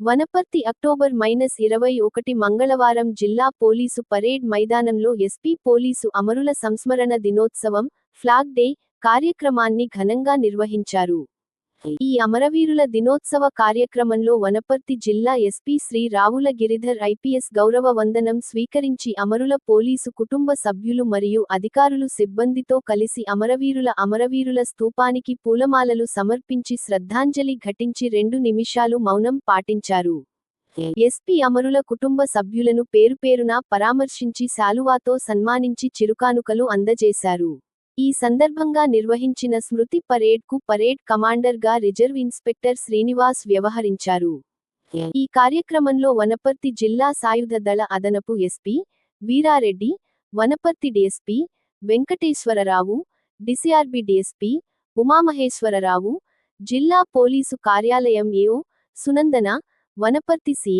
Wanaparthy October minus ఇరవై ఒకటి మంగళవారం జిల్లా పోలీసు పరేడ్ మైదానంలో ఎస్పీ పోలీసు అమరుల సంస్మరణ దినోత్సవం ఫ్లాగ్ డే కార్యక్రమాన్ని ఘనంగా నిర్వహించారు. ఈ అమరవీరుల దినోత్సవ కార్యక్రమంలో వనపర్తి జిల్లా ఎస్పీ శ్రీ రావుల గిరిధర్ ఐపీఎస్ గౌరవ వందనం స్వీకరించి అమరుల పోలీసు కుటుంబ సభ్యులు మరియు అధికారులు సిబ్బందితో కలిసి అమరవీరుల అమరవీరుల స్తూపానికి పూలమాలలు సమర్పించి శ్రద్ధాంజలి ఘటించి రెండు నిమిషాలు మౌనం పాటించారు. ఎస్పీ అమరుల కుటుంబ సభ్యులను పేరుపేరున పరామర్శించి శాలువాతో సన్మానించి చిరుకానుకలు అందజేశారు. ఈ సందర్భంగా నిర్వహించిన స్మృతి పరేడ్కు పరేడ్ కమాండర్గా రిజర్వ్ ఇన్స్పెక్టర్ శ్రీనివాస్ వ్యవహరించారు. ఈ కార్యక్రమంలో వనపర్తి జిల్లా సాయుధ దళ అదనపు SP Veerareddy Wanaparthy DSP Venkateswara Rao DCRB DSP Umamaheswara Rao జిల్లా పోలీసు కార్యాలయం AO Sunandana Wanaparthy C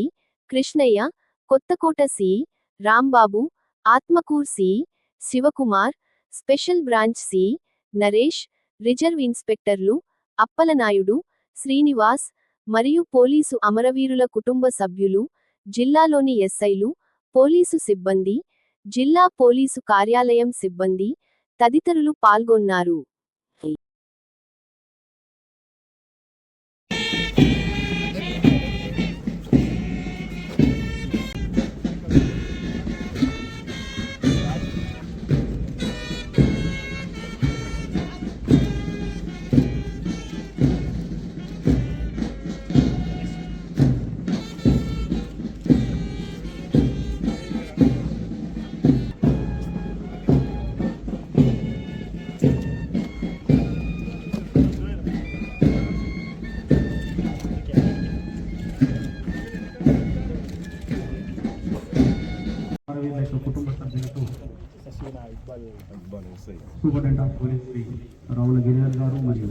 Krishnaiah Kothakota C Rambabu Atmakur C Shivakumar special branch C. Naresh reserve ఇన్స్పెక్టర్లు Appalanaidu Srinivas మరియు పోలీసు అమరవీరుల కుటుంబ సభ్యులు జిల్లాలోని ఎస్ఐలు పోలీసు సిబ్బంది జిల్లా పోలీసు కార్యాలయం సిబ్బంది తదితరులు పాల్గొన్నారు. అమరవీరుల కుటుంబ సభ్యులతో superintendent of police Shri Ravula గారు మరియు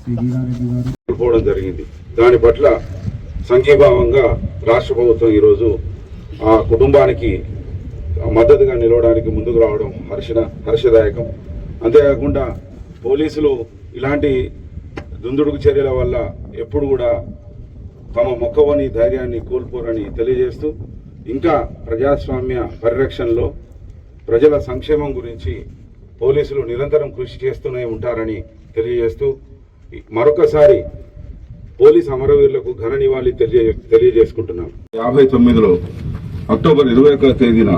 శ్రీ వీరారెడ్డి గారు. కోల్పోవడం జరిగింది. దాని పట్ల సంఘీభావంగా రాష్ట్ర ప్రభుత్వం ఈరోజు ఆ కుటుంబానికి మద్దతుగా నిలవడానికి ముందుకు రావడం హర్షణ హర్షదాయకం. అంతేకాకుండా పోలీసులు ఇలాంటి దుందుడుకు చర్యల వల్ల ఎప్పుడు కూడా తమ మొక్కవని ధైర్యాన్ని కోల్పోరని తెలియజేస్తూ ఇంకా ప్రజాస్వామ్య పరిరక్షణలో ప్రజల సంక్షేమం గురించి పోలీసులు నిరంతరం కృషి చేస్తూనే ఉంటారని తెలియజేస్తూ మరొకసారి పోలీస్ అమరవీరులకు ఘన నివాళి తెలియ తెలియజేసుకుంటున్నాం. యాభై తొమ్మిదిలో అక్టోబర్ ఇరవై ఒకటో తేదీన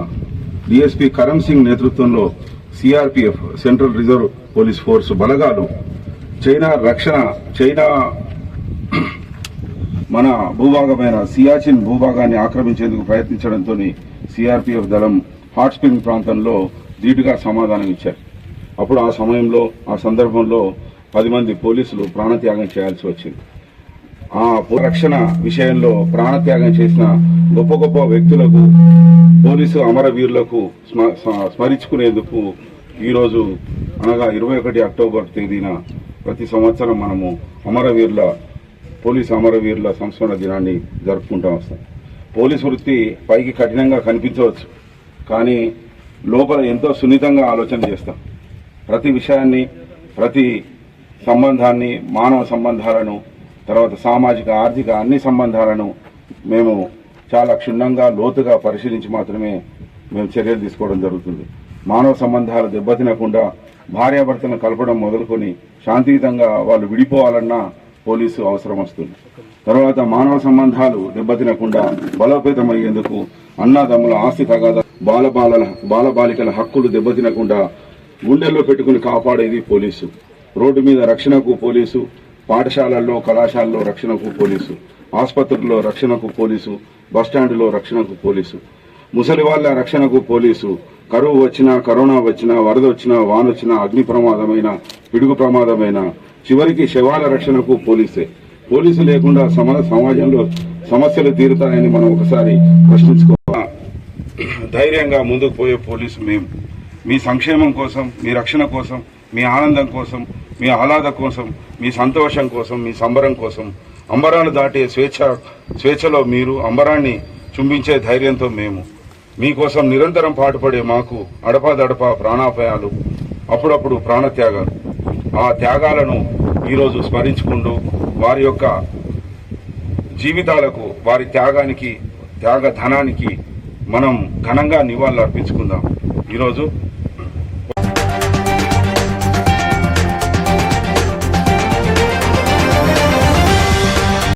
డిఎస్పీ కరణ్ సింగ్ నేతృత్వంలో CRPF central reserve police force బలగాలు చైనా రక్షణ చైనా మన భూభాగమైన సియాచిన్ భూభాగాన్ని ఆక్రమించేందుకు ప్రయత్నించడంతో సిఆర్పిఎఫ్ దళం హాట్ స్ప్రింగ్ ప్రాంతంలో ధీటుగా సమాధానం ఇచ్చారు. అప్పుడు ఆ సమయంలో ఆ సందర్భంలో పది మంది పోలీసులు ప్రాణత్యాగం చేయాల్సి వచ్చింది. ఆ రక్షణ విషయంలో ప్రాణత్యాగం చేసిన గొప్ప గొప్ప వ్యక్తులకు పోలీసు అమరవీరులకు స్మ- స్మరించుకునేందుకు ఈరోజు అనగా ఇరవై ఒకటి అక్టోబర్ తేదీన ప్రతి సంవత్సరం మనము అమరవీరుల పోలీసు అమరవీరుల సంస్మరణ దినాన్ని జరుపుకుంటూ వస్తాం. పోలీసు వృత్తి పైకి కఠినంగా కనిపించవచ్చు కానీ లోపల ఎంతో సున్నితంగా ఆలోచన చేస్తాం. ప్రతి విషయాన్ని ప్రతి సంబంధాన్ని మానవ సంబంధాలను తర్వాత సామాజిక ఆర్థిక అన్ని సంబంధాలను మేము చాలా క్షుణ్ణంగా లోతుగా పరిశీలించి మాత్రమే మేము చర్యలు తీసుకోవడం జరుగుతుంది. మానవ సంబంధాలు దెబ్బతినకుండా భార్యాభర్తలను కలపడం మొదలుకొని శాంతియుతంగా వాళ్ళు విడిపోవాలన్నా పోలీసు అవసరం వస్తుంది. తర్వాత మానవ సంబంధాలు దెబ్బతినకుండా బలోపేతమయ్యేందుకు అన్నాదమ్ముల ఆస్తి తగాద బాలబాలల బాలబాలికల హక్కులు దెబ్బతినకుండా గుండెల్లో పెట్టుకుని కాపాడేది పోలీసు. రోడ్డు మీద రక్షణకు పోలీసు పాఠశాలల్లో కళాశాలలో రక్షణకు పోలీసు ఆసుపత్రుల్లో రక్షణకు పోలీసు బస్టాండ్లో రక్షణకు పోలీసు. ముసలి వాళ్ళ రక్షణకు పోలీసు. కరువు వచ్చినా కరోనా వచ్చినా వరద వచ్చినా వానొచ్చినా అగ్ని ప్రమాదమైన పిడుగు ప్రమాదమైన చివరికి శవాల రక్షణకు పోలీసే. పోలీసు లేకుండా సమ సమాజంలో సమస్యలు తీరుతాయని మనం ఒకసారి ప్రశ్నించుకో ధైర్యంగా ముందుకు పోయే పోలీసు మేము మీ సంక్షేమం కోసం మీ రక్షణ కోసం మీ ఆనందం కోసం మీ ఆహ్లాద కోసం మీ సంతోషం కోసం మీ సంబరం కోసం అంబరాలు దాటే స్వేచ్ఛ స్వేచ్ఛలో మీరు అంబరాన్ని చుంబించే ధైర్యంతో మేము. మీకోసం నిరంతరం పాటుపడే మాకు అడపాదడపా ప్రాణాపాయాలు అప్పుడప్పుడు ప్రాణత్యాగాలు. ఆ త్యాగాలను ఈరోజు స్మరించుకుంటూ వారి యొక్క జీవితాలకు వారి త్యాగానికి త్యాగ ధనానికి మనం ఘనంగా నివాళులు అర్పించుకుందాం ఈరోజు